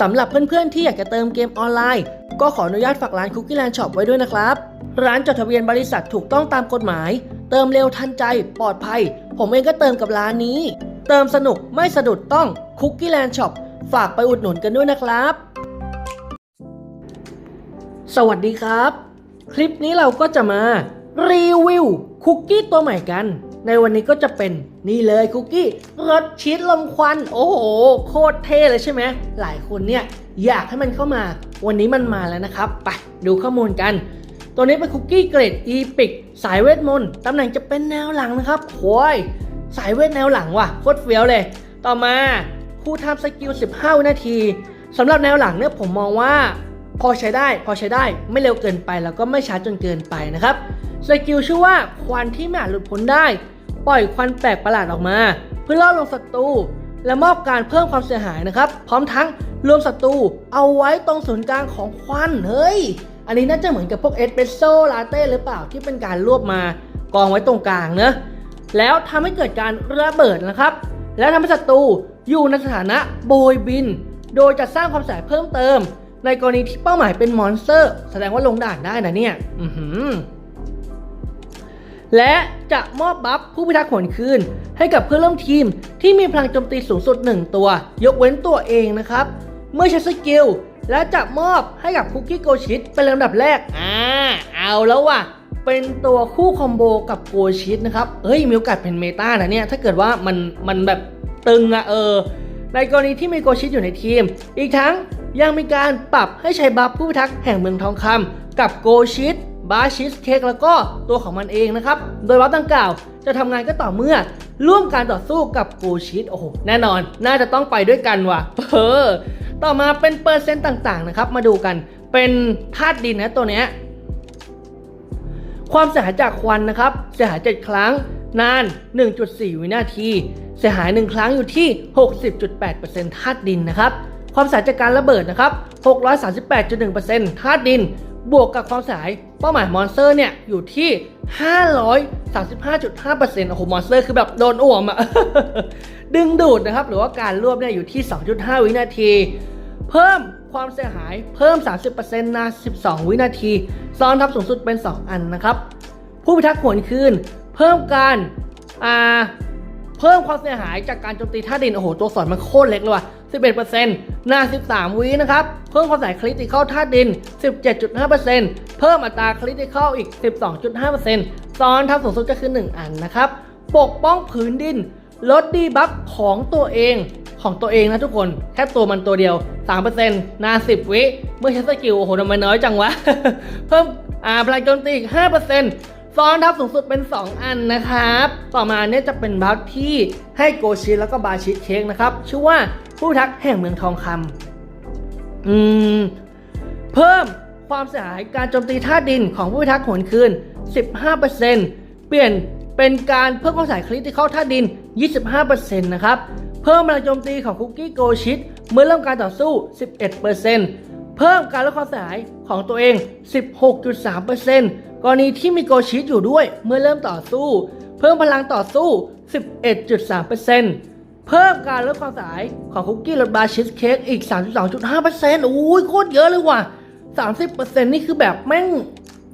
สำหรับเพื่อนๆที่อยากจะเติมเกมออนไลน์ ก็ขออนุญาตฝากร้าน Cookie Land Shop ไว้ด้วยนะครับ ร้านจดทะเบียนบริษัทถูกต้องตามกฎหมาย เติมเร็วทันใจ ปลอดภัย ผมเองก็เติมกับร้านนี้ เติมสนุกไม่สะดุดต้อง Cookie Land Shop ฝากไปอุดหนุนกันด้วยนะครับ สวัสดีครับ คลิปนี้เราก็จะมารีวิวคุกกี้ตัวใหม่กัน ในวันนี้ก็จะเป็นนี่เลยคุกกี้รสชีสลมควัน โอ้โห โคตรเท่เลยใช่ไหมหลายคนเนี่ยอยากให้มันเข้ามา วันนี้มันมาแล้วนะครับ ไปดูข้อมูลกัน ตัวนี้เป็นคุกกี้เกรดอีพิกสายเวทมนต์ตำแหน่งจะเป็นแนวหลังนะครับโว้ยสายเวทแนวหลังว่ะโคตรเฟี้ยวเลย ต่อมาคู่ทำสกิล 15วินาทีสำหรับแนวหลังเนี่ยผมมองว่า พอใช้ได้พอใช้ได้ไม่เร็วเกินไปแล้วก็ไม่ช้าจนเกินไปนะครับสกิลชื่อว่าควันที่ไม่อาจหลุดพ้นได้ ปล่อยควันแปลกประหลาดออกมา เพื่อล่อลงศัตรูและมอบการเพิ่มความเสียหายนะครับ พร้อมทั้งรวมศัตรูเอาไว้ตรงศูนย์กลางของควันเฮ้ย อันนี้น่าจะเหมือนกับพวกเอสเปรสโซ่ลาเต้หรือเปล่าที่เป็นการรวบมากองไว้ตรงกลางเนอะแล้วทำให้เกิดการระเบิดนะครับ และทำให้ศัตรูอยู่ในสถานะโบยบิน โดยจะสร้างความเสียหายเพิ่มเติม ในกรณีที่เป้าหมายเป็นมอนสเตอร์ แสดงว่าลงด่านได้นะเนี่ยอือหือและจะมอบบัฟผู้พิทักษ์หวนคืน ให้กับเพื่อนร่วมทีมที่มีพลังโจมตีสูงสุด 1 ตัว ยกเว้นตัวเองนะครับ เมื่อใช้สกิลและจะมอบให้กับคุกกี้โกชิตเป็นลำดับแรก อ่า เอาแล้วว่ะ เป็นตัวคู่คอมโบกับโกชิตนะครับ เฮ้ยมีโอกาสเป็นเมตานะเนี่ย ถ้าเกิดว่ามันมันแบบตึงอะเออ ในกรณีที่มีโกชิตอยู่ในทีม อีกทั้งยังมีการปรับให้ใช้บัฟผู้พิทักษ์แห่งเมืองทองคำกับโกชิตบาชิสเค้กแล้วก็ตัวของมันเองนะครับ โดยบัฟดังกล่าวจะทำงานก็ต่อเมื่อร่วมการต่อสู้กับโกชิตโอ้โหแน่นอน น่าจะต้องไปด้วยกันว่ะเออต่อมาเป็นเปอร์เซ็นต์ต่างๆนะครับมาดูกันเป็นธาตุดินนะตัวเนี้ย ความเสียหายจากควันนะครับเสียหาย 7 ครั้งนาน 1.4 วินาที เสียหาย 1 ครั้งอยู่ที่ 60.8%ธาตุดินนะครับ ความเสียหายจากการระเบิดนะครับ 638.1%ธาตุดิน บวกกับความเสียหายเป้าหมายมอนสเตอร์เนี่ยอยู่ที่ 535.5%โอ้โหมอนสเตอร์คือแบบโดนอ่วมอะดึงดูดนะครับ หรือว่าการรวบเนี่ยอยู่ที่ 2.5 วินาที เพิ่ม ความเสียหายเพิ่ม 30%นาน12 วินาที ซ้อนทับสูงสุดเป็น 2 อันนะครับ ผู้พิทักษ์หวนคืน เพิ่มการอ่าเพิ่มความเสียหายจากการโจมตีท่าดิน โอ้โห ตัวสอนมันโคตรเล็กเลยว่ะ 11%นา13 วินะครับ เพิ่มความเสียหายคริติคอลท่าดิน 17.5%เพิ่มอัตราคริติคอลอีก 12.5%ซ้อนทับสูงสุดก็คือ 1 อันนะครับ ปกป้องผืนดิน ลดดีบัฟของตัวเองของตัวเองนะทุกคนแค่ตัวมันตัวเดียว 3%นาน10 วิ เมื่อใช้สกิล โอ้โหทำไมน้อยจังวะ เพิ่มอ่าพลังโจมตีอีก 5%ซ้อนทับสูงสุดเป็น 2 อันนะครับ ต่อมาเนี่ยจะเป็นบัฟที่ให้โกชิแล้วก็บาชิเค้กนะครับ ชื่อว่าผู้ทักแห่งเมืองทองคำอืม เพิ่มความเสียหายการโจมตีท่าดินของผู้ทักหวนคืน 15%เปลี่ยนเป็นการเพิ่มความเสียหายคริติคอลท่าดิน25%นะครับ เพิ่มพลังโจมตีของคุกกี้โกชิตเมื่อเริ่มการต่อสู้ 11%เพิ่มการลดความเสียหายของตัวเอง 16.3%กรณีที่มีโกชิตอยู่ด้วยเมื่อเริ่มต่อสู้ เพิ่มพลังต่อสู้ 11.3%เพิ่มการลดความเสียหายของคุกกี้รสบาชีสเค้กอีก 32.5%โอ้ยโคตรเยอะเลยว่ะ 30%นี่คือแบบแม่ง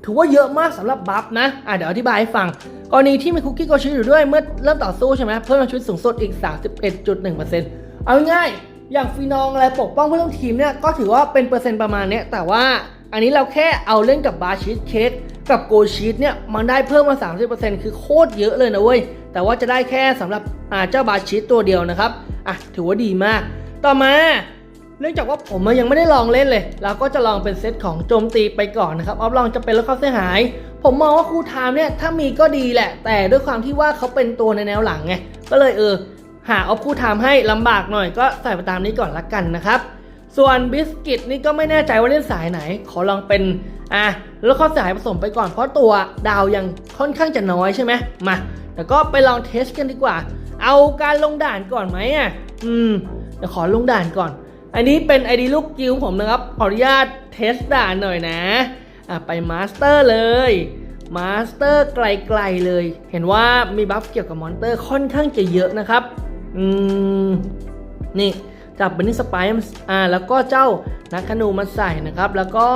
ถือว่าเยอะมากสำหรับบัฟนะอะเดี๋ยวอธิบายให้ฟัง กรณีที่มีคุกกี้โกชิอยู่ด้วยเมื่อเริ่มต่อสู้ใช่ไหมเพิ่มพลังชีวิตสูงสุดอีก 31.1%เอาง่ายอย่างฟีนองอะไรปกป้องเพื่อนร่วมทีมเนี่ยก็ถือว่าเป็นเปอร์เซ็นต์ประมาณนี้แต่ว่าอันนี้เราแค่เอาเล่นกับบาชีสเค้กกับโกชีสเนี่ยมันได้เพิ่มมา 30%คือโคตรเยอะเลยนะเว้ย แต่ว่าจะได้แค่สำหรับอ่าเจ้าบาชีสตัวเดียวนะครับ อะถือว่าดีมาก ต่อมา เนื่องจากว่าผมยังไม่ได้ลองเล่นเลย เราก็จะลองเป็นเซตของโจมตีไปก่อนนะครับออฟลองจะเป็นลดความเสียหาย ผมมองว่าครูไทม์เนี่ยถ้ามีก็ดีแหละ แต่ด้วยความที่ว่าเขาเป็นตัวในแนวหลังไง ก็เลยเออ หาออฟครูไทม์ให้ลำบากหน่อยก็ใส่ไปตามนี้ก่อนละกันนะครับ ส่วนบิสกิตนี่ก็ไม่แน่ใจว่าเล่นสายไหน ขอลองเป็นอะลดความเสียหายผสมไปก่อนเพราะตัวดาวยังค่อนข้างจะน้อยใช่ไหมมาแต่ก็ไปลองเทสกันดีกว่า เอาการลงด่านก่อนไหมอะอืมเดี๋ยวขอลงด่านก่อน อันนี้เป็น ID ลูกกิ้วผมนะครับ ขออนุญาตเทสด่านหน่อยนะ อะ ไปมาสเตอร์เลยมาสเตอร์ไกลๆเลย เห็นว่ามีบัฟเกี่ยวกับมอนเตอร์ค่อนข้างจะเยอะนะครับ อืม นี่จับบันนี่สไปซ์อ่า แล้วก็เจ้านักขนูมาใส่นะครับ แล้วก็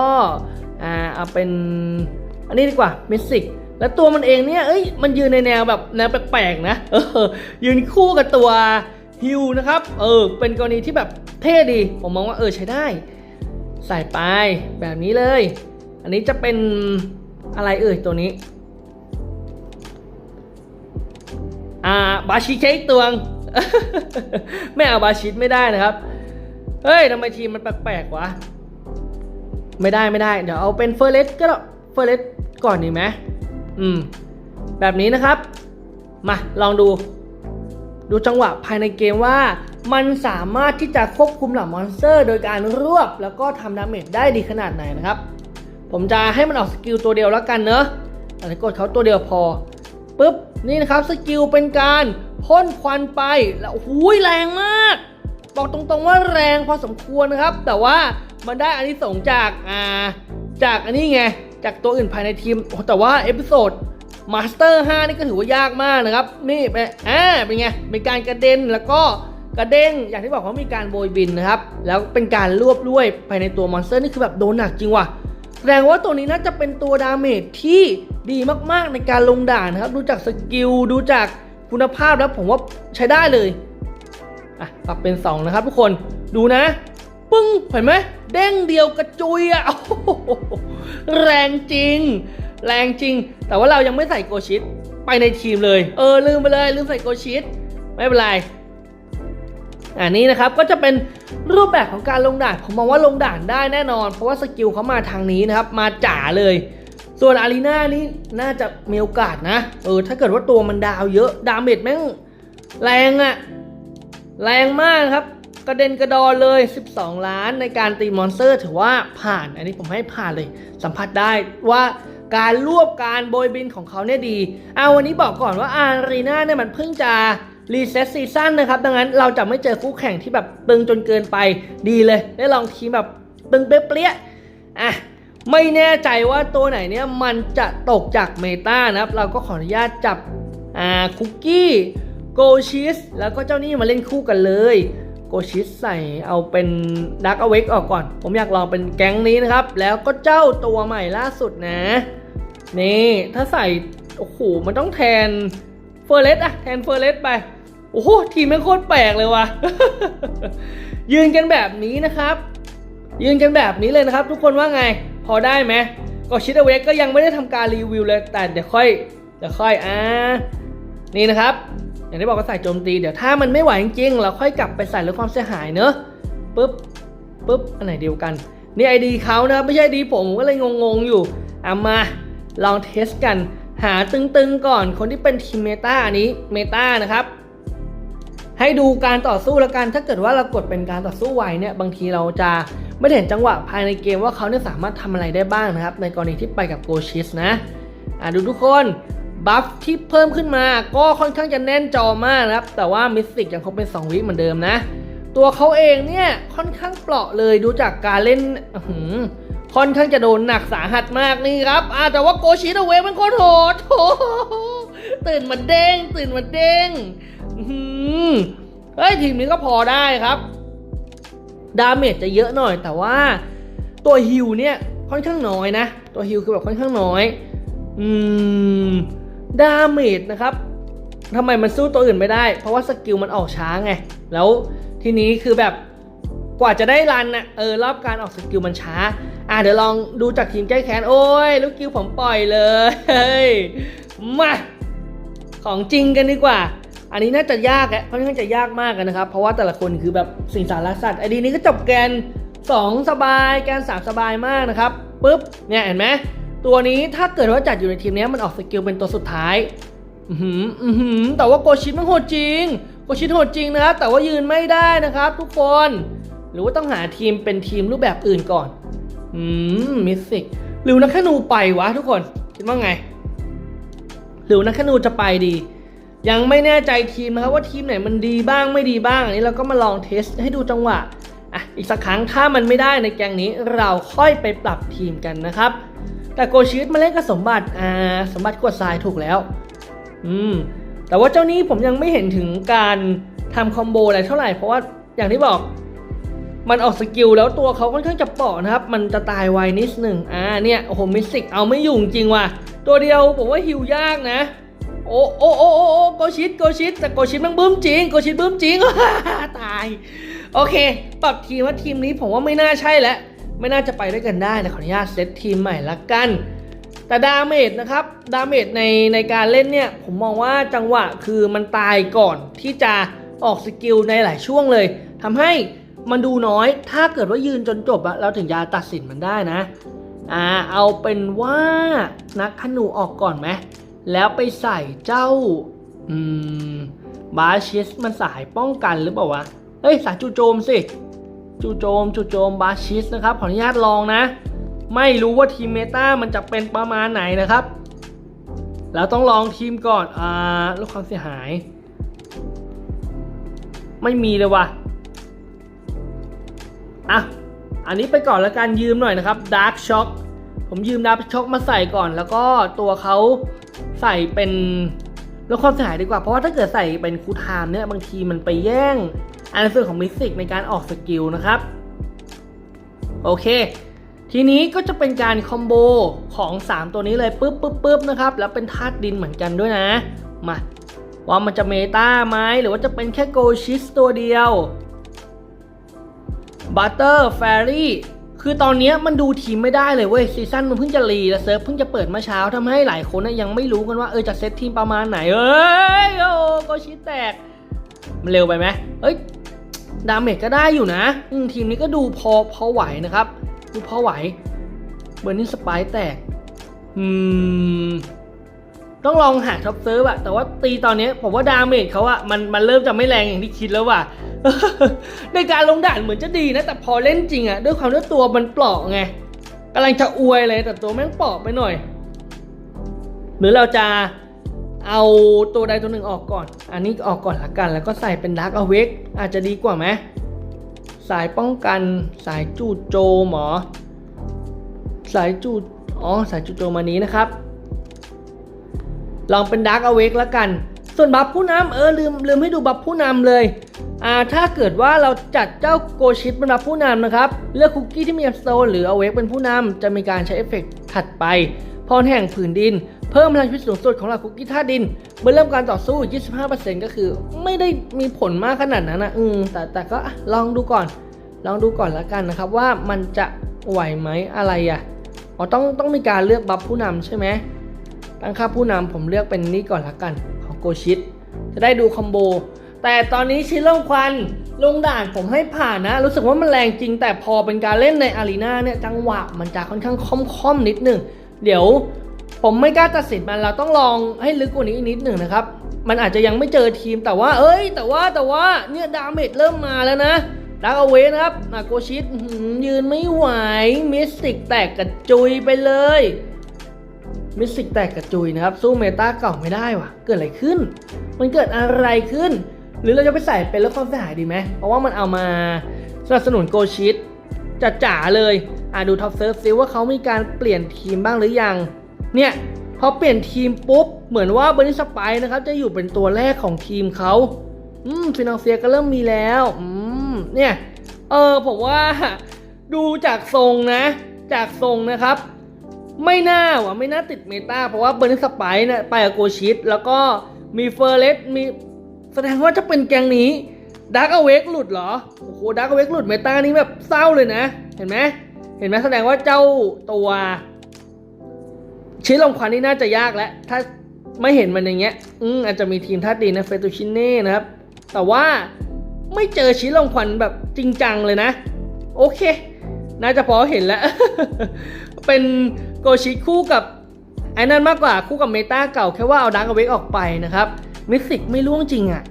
อ่า เอาเป็น อันนี้ดีกว่าเมสิกแล้วตัวมันเองเนี่ย เอ้ย มันยืนในแนวแบบแนวแปลกๆนะ เออ ยืนคู่กับตัว ฮิวนะครับ เออ เป็นกรณีที่แบบเท่ดี ผมมองว่าเออใช้ได้ ใส่ไปแบบนี้เลย อันนี้จะเป็นอะไรเอ่ยตัวนี้ อ่า บาชิเค้กตวง ไม่เอาบาชิตไม่ได้นะครับ เฮ้ยทำไมทีมมันแปลกๆวะ ไม่ได้ไม่ได้ เดี๋ยวเอาเป็นเฟอร์เรสก็เฟอร์เรสก่อนดีไหมอืม แบบนี้นะครับ มาลองดู ดูจังหวะภายในเกมว่า มันสามารถที่จะควบคุมเหล่ามอนสเตอร์ โดยการรวบแล้วก็ทำดาเมจได้ดีขนาดไหนนะครับ ผมจะให้มันออกสกิลตัวเดียวแล้วกันเนอะแต่กดเขาตัวเดียวพอปุ๊บนี่นะครับสกิลเป็นการพ่นควันไปแล้วหูยแรงมาก บอกตรงๆว่าแรงพอสมควรนะครับ แต่ว่ามันได้อันนี้ส่งจากอ่าจากอันนี้ไงจากตัวอื่นภายในทีมแต่ว่าเอพิโซด มาสเตอร์5นี่ก็ถือว่ายากมากนะครับ นี่เป็นอ่าเป็นไงเป็นการกระเด็นแล้วก็กระเด้งอย่างที่บอกว่ามีการโบยบินนะครับ แล้วเป็นการรวบด้วยภายในตัวมอนสเตอร์นี่คือแบบโดนหนักจริงว่ะแสดงว่าตัวนี้น่าจะเป็นตัวดาเมจที่ดีมากๆในการลงด่านนะครับ ดูจากสกิลดูจากคุณภาพแล้วผมว่าใช้ได้เลยอะปรับเป็น 2 นะครับทุกคนดูนะ ปึ้งเห็นไหมเด้งเดียวกระจุยอะโอ้โหแรงจริง แรงจริง แต่ว่าเรายังไม่ใส่โกชิตไปในทีมเลย เออลืมไปเลยลืมใส่โกชิตไม่เป็นไรอันนี้นะครับก็จะเป็นรูปแบบของการลงด่านผมมองว่าลงด่านได้แน่นอน เพราะว่าสกิลเขามาทางนี้นะครับ มาจ๋าเลย ส่วนอารีนานี่น่าจะมีโอกาสนะ เออถ้าเกิดว่าตัวมันดาวเยอะดาเมจแม่งแรงอะแรงมากครับ กระเด็นกระดอนเลย 12 ล้านในการตีมอนสเตอร์ ถือว่าผ่าน อันนี้ผมให้ผ่านเลย สัมผัสได้ว่า การรวบการโบยบินของเขาเนี่ยดี เอาวันนี้บอกก่อนว่าอารีนาเนี่ยมันเพิ่งจะรีเซ็ตซีซั่นนะครับ ดังนั้นเราจะไม่เจอคู่แข่งที่แบบตึงจนเกินไปดีเลย ได้ลองทีมแบบตึงเปรี้ยอะไม่แน่ใจว่าตัวไหนเนี่ยมันจะตกจากเมตานะครับ เราก็ขออนุญาตจับอ่าคุกกี้โกชิสแล้วก็เจ้านี่มาเล่นคู่กันเลยโกชิสใส่เอาเป็นดักอเวกออกก่อน ผมอยากลองเป็นแก๊งนี้นะครับ แล้วก็เจ้าตัวใหม่ล่าสุดนะ นี่ถ้าใส่ โอ้โห มันต้องแทนเฟอร์เรสอะแทนเฟอร์เรสไป โอ้โห ทีมไม่งโคตรแปลกเลยว่ะ ยืนกันแบบนี้นะครับ ยืนกันแบบนี้เลยนะครับ ทุกคนว่าไง พอได้ไหมก็ชิดเวกก็ยังไม่ได้ทำการรีวิวเลย แต่เดี๋ยวค่อย เดี๋ยวค่อยอ่านี่นะครับ อย่างที่บอกก็ใส่โจมตี เดี๋ยวถ้ามันไม่ไหวจริงๆ เราค่อยกลับไปใส่ลดความเสียหายเนอะปุ๊บปุ๊บ อันไหนเดียวกัน นี่ไอดีเขานะครับ ไม่ใช่ไอดีผมผมก็เลยงงๆอยู่เอามา ลองเทสกันหาตึงๆก่อนคนที่เป็นทีมเมตาอันนี้เมตานะครับ ให้ดูการต่อสู้ล้วกันถ้าเกิดว่าเรากดเป็นการต่อสู้ไวเนี่ยบางทีเราจะไม่เห็นจังหวะภายในเกมว่าเขาเนี่ยสามารถทำอะไรได้บ้างนะครับ ในกรณีที่ไปกับโกชิสนะอะดูทุกคนบัฟที่เพิ่มขึ้นมาก็ค่อนข้างจะแน่นจอมากนะครับ แต่ว่ามิสติกยังคงเป็น 2 วิเหมือนเดิมนะ ตัวเขาเองเนี่ยค่อนข้างเปราะเลยดูจากการเล่นอื้อหือ ค่อนข้างจะโดนหนักสาหัสมากนี่ครับอ่าแต่ว่าโกชิโอเวมันโคตรโหดโตื่นมาเด้ง ตื่นมาเด้งเฮ้ยทีมนี้ก็พอได้ครับ ดาเมจจะเยอะหน่อย แต่ว่าตัวฮิวเนี่ยค่อนข้างน้อยนะ ตัวฮิวคือแบบค่อนข้างน้อย อืม ดาเมจนะครับทำไมมันสู้ตัวอื่นไม่ได้ เพราะว่าสกิลมันออกช้าไง แล้วทีนี้คือแบบ กว่าจะได้รันนะเออรอบการออกสกิลมันช้า อะเดี๋ยวลองดูจากทีมแก้แค้น โอ้ยลูกกิวผมปล่อยเลยเฮ้ยมาของจริงกันดีกว่า อันนี้น่าจะยากแหละค่อนข้างจะยากมากกันนะครับ เพราะว่าแต่ละคนคือแบบสิ่งสารสัตว์ไอดีนี้ก็จบแกน 2 สบายแกน 3 สบายมากนะครับปุ๊บเนี่ยเห็นไหมตัวนี้ถ้าเกิดว่าจัดอยู่ในทีมนี้มันออกสกิลเป็นตัวสุดท้ายอือหืออือหือแต่ว่าโกชิตมันโหดจริงโกชิตโหดจริงนะครับแต่ว่ายืนไม่ได้นะครับ ทุกคน หรือว่าต้องหาทีมเป็นทีมรูปแบบอื่นก่อน อืม มิสซิกหรือนักขนูไปวะทุกคน คิดว่าไง หรือนักขนูจะไปดี ยังไม่แน่ใจทีมนะครับว่าทีมไหนมันดีบ้างไม่ดีบ้าง อันนี้เราก็มาลองเทสให้ดูจังหวะ อะ อีกสักครั้งถ้ามันไม่ได้ในแกงนี้เราค่อยไปปรับทีมกันนะครับ แต่โกชิตมาเล่นกับสมบัติ อ่า สมบัติกวดทรายถูกแล้ว อืม แต่ว่าเจ้านี้ผมยังไม่เห็นถึงการทำคอมโบอะไรเท่าไหร่เพราะว่าอย่างที่บอก มันออกสกิลแล้วตัวเขาค่อนข้างจะเปาะนะครับ มันจะตายไวนิดหนึ่งอ่าเนี่ยโอ้โหมิสติกเอาไม่อยู่จริงว่ะ ตัวเดียวผมว่าฮิวยากนะ โอ้โอ้โอ้โอ้โกชิดโกชิดแต่โกชิดมันบึ้มจริงโกชิดบึ้มจริงตาย โอเค ปรับทีมว่าทีมนี้ผมว่าไม่น่าใช่แล้วไม่น่าจะไปด้วยกันได้นะขออนุญาตเซตทีมใหม่ละกัน แต่ดาเมจนะครับ ดาเมจในในการเล่นเนี่ย ผมมองว่าจังหวะคือมันตายก่อนที่จะออกสกิลในหลายช่วงเลยทำให้ มันดูน้อย ถ้าเกิดว่ายืนจนจบอะเราถึงจะตัดสินมันได้นะ อ่า เอาเป็นว่านักธนูออกก่อนไหม แล้วไปใส่เจ้า อืม บาชิสมันสายป้องกันหรือเปล่าวะ เฮ้ย สายจูโจมสิ จูโจม จูโจม บาชิสนะครับ ขออนุญาตลองนะ ไม่รู้ว่าทีมเมตามันจะเป็นประมาณไหนนะครับแล้วต้องลองทีมก่อน อ่า ลดความเสียหาย ไม่มีเลยว่ะ อะ อันนี้ไปก่อนแล้วกันยืมหน่อยนะครับ Dark Shock ผมยืม Dark Shock มาใส่ก่อน แล้วก็ตัวเขาใส่เป็นลดความเสียหายดีกว่า เพราะว่าถ้าเกิดใส่เป็นคูลไทม์เนี่ยบางทีมันไปแย่งอันส่วนของมิสติกในการออกสกิลนะครับ โอเค ทีนี้ก็จะเป็นการคอมโบของ 3 ตัวนี้เลยปึ๊บปึ๊บปึ๊บนะครับ แล้วเป็นธาตุดินเหมือนกันด้วยนะ มา ว่ามันจะเมตาไหมหรือว่าจะเป็นแค่โกชิสตัวเดียว บัตเตอร์แฟรี่คือตอนนี้มันดูทีมไม่ได้เลยเว้ยซีซั่นมันเพิ่งจะรีและเซิร์ฟเพิ่งจะเปิดเมื่อเช้าทำให้หลายคนน่ะยังไม่รู้กันว่าเออจะเซตทีมประมาณไหนเอ้ยโอ้โกชิสแตก มันเร็วไปไหมเอ้ยดาเมจก็ได้อยู่นะทีมนี้ก็ดูพอพอไหวนะครับ ดูพอไหวเบอร์นี่สไปร์แตก อืม ต้องลองหาท็อปเซิร์ฟอะแต่ว่าตีตอนนี้ผมว่าดาเมจเขาอะมันมันเริ่มจะไม่แรงอย่างที่คิดแล้วว่ะในการลงด่านเหมือนจะดีนะ แต่พอเล่นจริงอะด้วยความที่ตัวมันเปราะไงกำลังจะอวยเลยแต่ตัวแม่งเปราะไปหน่อย หรือเราจะเอาตัวใดตัวหนึ่งออกก่อน อันนี้ออกก่อนละกัน แล้วก็ใส่เป็นดาร์กอเวกอาจจะดีกว่าไหมสายป้องกันสายจู่โจมหรอสายจูดอ๋อสายจูโจมอันนี้นะครับ ลองเป็นดาร์กอเวกแล้วกัน ส่วนบัฟผู้นำเออลืมลืมให้ดูบัฟผู้นำเลยอ่าถ้าเกิดว่าเราจัดเจ้าโกชิตเป็นบัฟผู้นำนะครับ เลือกคุกกี้ที่มีแอมสโตนหรืออเวกเป็นผู้นำจะมีการใช้เอฟเฟกต์ถัดไปพรแห่งผืนดิน เพิ่มพลังชีวิตสูงสุดของเหล่าคุกกี้ท่าดินเมื่อเริ่มการต่อสู้ 25%ก็คือ ไม่ได้มีผลมากขนาดนั้นนะอืมแต่แต่ก็ลองดูก่อน ลองดูก่อนละกันนะครับว่ามันจะไหวไหมอะไรอะอ๋อต้องต้องมีการเลือกบัฟผู้นำใช่ไหม ตั้งค่าผู้นำผมเลือกเป็นนี้ก่อนละกันของโกชิตจะได้ดูคอมโบ แต่ตอนนี้ชิลลงควันลงด่านผมให้ผ่านนะ รู้สึกว่ามันแรงจริง แต่พอเป็นการเล่นในอารีนาเนี่ยจังหวะมันจะค่อนข้างค่อมๆนิดหนึ่งเดี๋ยวผมไม่กล้าตัดสินมันเราต้องลองให้ลึกกว่านี้อีกนิดหนึ่งนะครับ มันอาจจะยังไม่เจอทีมแต่ว่า เอ้ย แต่ว่าแต่ว่าเนี่ยดาเมจเริ่มมาแล้วนะดักเอาเวนะครับนาโกชิตยืนไม่ไหวมิสติกแตกกระจุยไปเลย มิสิกแตกกระจุยนะครับ สู้เมตาเก่าไม่ได้ว่ะเกิดอะไรขึ้น มันเกิดอะไรขึ้น หรือเราจะไปใส่เป็นแล้วความเสียหายดีไหมเพราะว่ามันเอามาสนับสนุนโกชิตจะจ๋าเลยอะดูท็อปเซิร์ฟซิว่าเขามีการเปลี่ยนทีมบ้างหรือยัง เนี่ยพอเปลี่ยนทีมปุ๊บ เหมือนว่าเบอร์นิสไปนะครับจะอยู่เป็นตัวแรกของทีมเขาอืมฟินอลเซียก็เริ่มมีแล้วอืมเนี่ยเออผมว่าดูจากทรงนะ จากทรงนะครับ ไม่น่าว่ะไม่น่าติดเมตาเพราะว่าเบอร์นิสไปเนี่ยไปกับโกชิตแล้วก็มีเฟอร์เรสมีแสดงว่าจะเป็นแกงนี้ดักอเวกหลุดเหรอ โอ้โหดักอเวกหลุดเมตานี่แบบเศร้าเลยนะ เห็นไหมเห็นไหมแสดงว่าเจ้าตัว ชิ้นลมควันนี่น่าจะยากแล้ว ถ้าไม่เห็นมันอย่างเงี้ย อืมอาจจะมีทีมท่าดีนะเฟตูชินเน่นะครับ แต่ว่าไม่เจอชิ้นลมควันแบบจริงจังเลยนะ โอเค น่าจะพอเห็นแล้ว เป็น โกชิคู่กับไอ้นั่นมากกว่าคู่กับเมตาเก่าแค่ว่าเอาดักเอเวกออกไปนะครับมิสิกไม่ล่วงจริงอะ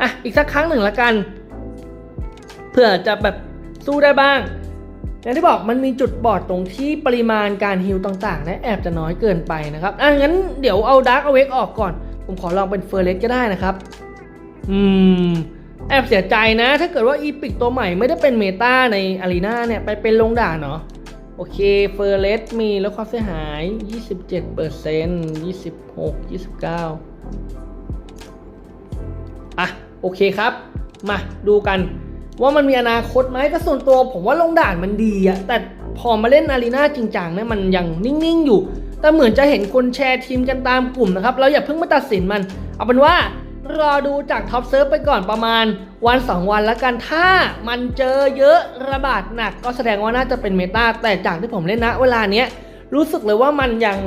อะอีกสักครั้งหนึ่งละกันเพื่อจะแบบสู้ได้บ้างอย่างที่บอกมันมีจุดบอดตรงที่ปริมาณการฮิลต่างๆนะแอบจะน้อยเกินไปนะครับอะงั้นเดี๋ยวเอาดาร์กอเวกออกก่อน ผมขอลองเป็นเฟอร์เรสก็ได้นะครับ อืมแอบเสียใจนะ ถ้าเกิดว่าอีพิกตัวใหม่ไม่ได้เป็นเมตาในอารีนาเนี่ยไปเป็นลงด่านเนาะ โอเคเฟอร์เรสมีแล้วความเสียหาย 27เปอร์เซ็นต์26 29 อะ โอเคครับ มาดูกันว่ามันมีอนาคตไหมก็ส่วนตัวผมว่าลงด่านมันดีอะแต่พอมาเล่นอารีนาจริงจังเนี่ยมันยังนิ่ง ๆ อยู่ แต่เหมือนจะเห็นคนแชร์ทีมกันตามกลุ่มนะครับ เราอย่าเพิ่งมาตัดสินมัน เอาเป็นว่า รอดูจากท็อปเซิร์ฟไปก่อนประมาณวัน 2 วันแล้วกันถ้ามันเจอเยอะระบาดหนักก็แสดงว่าน่าจะเป็นเมตาแต่จากที่ผมเล่นนะเวลาเนี้ยรู้สึกเลยว่ามันยัง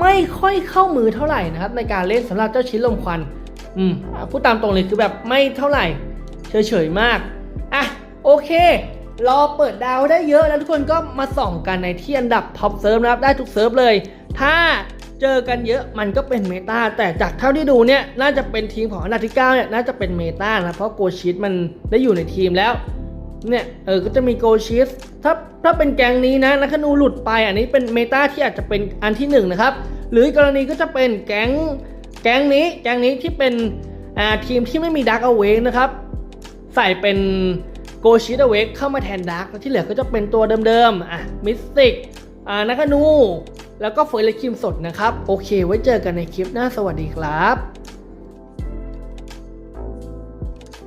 ไม่ค่อยเข้ามือเท่าไหร่นะครับ ในการเล่นสำหรับเจ้าชิ้นลมควัน อืมอะพูดตามตรงเลยคือแบบไม่เท่าไหร่ เฉยๆมากอะโอเค รอเปิดดาวได้เยอะแล้วทุกคนก็มาส่องกันในที่อันดับท็อปเซิร์ฟนะครับได้ทุกเซิร์ฟเลย ถ้า เจอกันเยอะมันก็เป็นเมตาแต่จากเท่าที่ดูเนี่ยน่าจะเป็นทีมของอันดับที่9เนี่ยน่าจะเป็นเมตานะเพราะโกชิตมันได้อยู่ในทีมแล้วเนี่ยเออก็จะมีโกชิสถ้าถ้าเป็นแกงนี้นะนักขนูหลุดไปอันนี้เป็นเมตาที่อาจจะเป็นอันที่หนึ่งนะครับหรือกรณีก็จะเป็นแก๊งแก๊งนี้แก๊งนี้ที่เป็นอ่าทีมที่ไม่มีดักเอาเวกนะครับใส่เป็นโกชิดเวกเข้ามาแทนดักที่เหลือก็จะเป็นตัวเดิมๆอะมิสติกอ่านักขนู แล้วก็เฟยร์และคิมสดนะครับ โอเค ไว้เจอกันในคลิปหน้าสวัสดีครับ